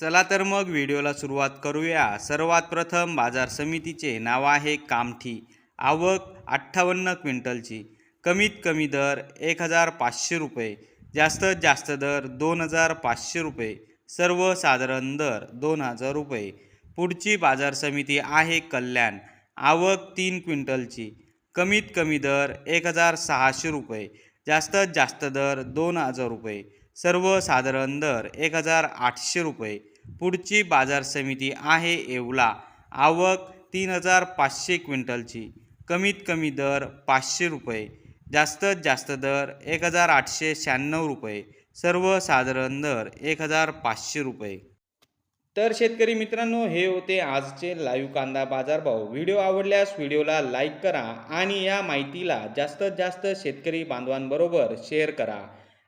चला तर मग व्हिडिओला सुरुवात करूया. सर्वात प्रथम बाजार समितीचे नाव आहे कामठी. आवक अठ्ठावन्न क्विंटलची. कमीत कमी दर एक हजार पाचशे रुपये. जास्तीत जास्त दर दोन हजार पाचशे रुपये. सर्वसाधारण दर दोन हजार रुपये. पुढची बाजार समिती आहे कल्याण. आवक तीन क्विंटलची. कमीत कमी दर एक हजार सहाशे रुपये. जास्तीत जास्त दर दोन हजार रुपये. सर्वसाधारण दर एक हजार आठशे रुपये. पुढची बाजार समिती आहे येवला आवक तीन हजार पाचशे क्विंटलची. कमीत कमी दर पाचशे रुपये. जास्तीत जास्त दर एक हजार आठशे शहाण्णव रुपये. सर्वसाधारण दर एक हजार पाचशे रुपये. तर शेतकरी मित्रांनो हे होते आजचे लाईव्ह कांदा बाजारभाव. व्हिडिओ आवडल्यास व्हिडिओला लाईक करा आणि या माहितीला जास्तीत जास्त शेतकरी बांधवांबरोबर शेअर करा.